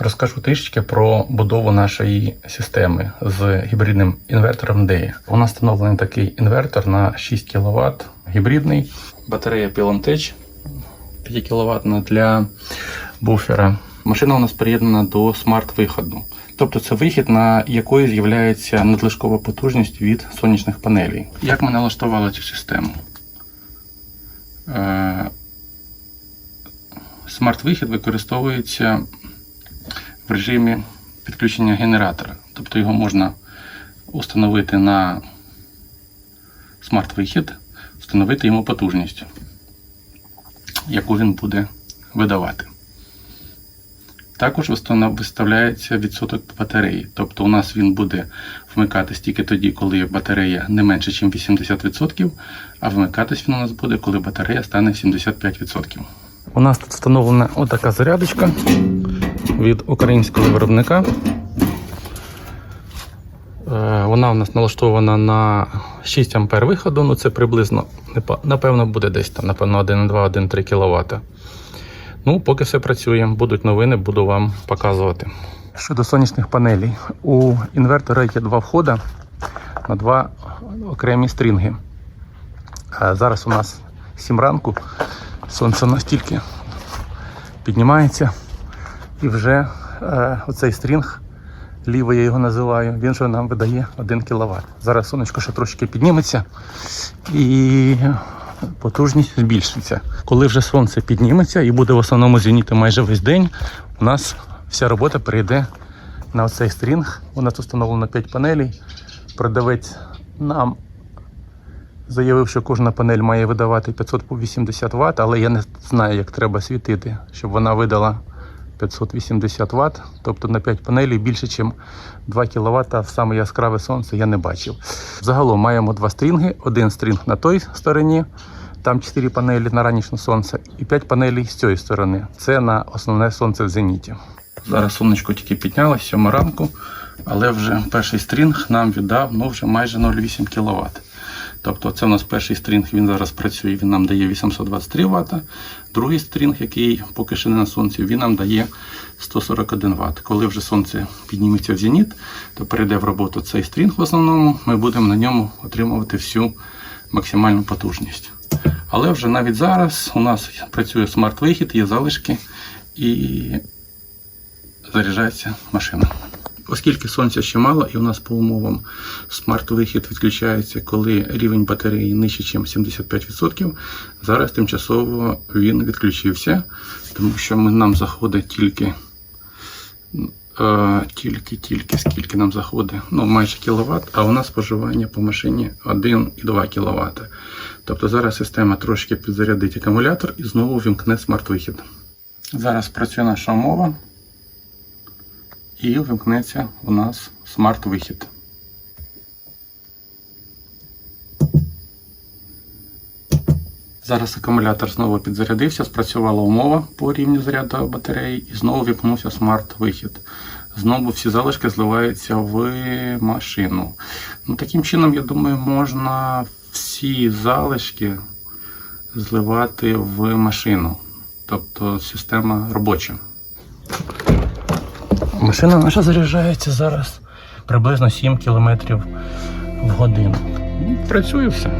Розкажу трішечки про будову нашої системи з гібридним інвертором DEA. У нас встановлений такий інвертор на 6 кВт, гібридний, батарея Pilantech 5 кВт для буфера. Машина у нас приєднана до смарт-виходу. Тобто це вихід, на якої з'являється надлишкова потужність від сонячних панелей. Як ми налаштували цю систему? Е, Смарт-вихід використовується в режимі підключення генератора. Тобто його можна установити на смарт-вихід, встановити йому потужність, яку він буде видавати. Також виставляється відсоток батареї. Тобто у нас він буде вмикатись тільки тоді, коли батарея не менше, ніж 80%, а вмикатись він у нас буде, коли батарея стане 75%. У нас тут встановлена отака зарядочка від українського виробника. Е, Вона у нас налаштована на 6 ампер виходу, ну це приблизно, напевно, буде десь там, напевно, 1,2-1,3 кВт. Ну, поки все працює, будуть новини, буду вам показувати. Щодо сонячних панелей, у інвертора є два входи на два окремі стрінги. Зараз у нас 7 ранку, сонце настільки піднімається, і вже е, оцей стрінг, лівий я його називаю, він вже нам видає 1 кВт. Зараз сонечко ще трошки підніметься і потужність збільшиться. Коли вже сонце підніметься і буде в основному зеніти майже весь день, у нас вся робота перейде на цей стрінг. У нас встановлено 5 панелей. Продавець нам заявив, що кожна панель має видавати 580 Вт, але я не знаю, як треба світити, щоб вона видала 580 Вт. Тобто на 5 панелей більше, ніж 2 кВт в саме яскраве сонце я не бачив. Загалом маємо два стрінги: один стрінг на той стороні, там 4 панелі на ранішнє сонце, і 5 панелей з цієї сторони. Це на основне сонце в зеніті. Зараз сонечко тільки піднялося, 7 ранку, але вже перший стрінг нам віддав ну, вже майже 0,8 кВт. Тобто це у нас перший стрінг, він зараз працює, він нам дає 823 Вт. Другий стрінг, який поки що не на сонці, він нам дає 141 Вт. Коли вже сонце підніметься в зеніт, то перейде в роботу цей стрінг в основному, ми будемо на ньому отримувати всю максимальну потужність. Але вже навіть зараз у нас працює смарт-вихід, є залишки і заряджається машина. Оскільки сонця ще мало, і у нас по умовам смарт-вихід відключається, коли рівень батареї нижче, ніж 75%. Зараз тимчасово він відключився, тому що ми, нам заходить тільки, е, тільки, тільки скільки нам заходить, ну майже кіловат, а у нас споживання по машині 1,2 кВт. Тобто зараз система трошки підзарядить акумулятор і знову вімкне смарт-вихід. Зараз працює наша умова і вимкнеться у нас смарт-вихід. Зараз акумулятор знову підзарядився, спрацювала умова по рівню заряду батареї і знову вімкнувся смарт-вихід. Знову всі залишки зливаються в машину. Ну, таким чином, я думаю, можна всі залишки зливати в машину. Тобто система робоча. Машина наша заряджається зараз приблизно 7 км в годину. Працює все.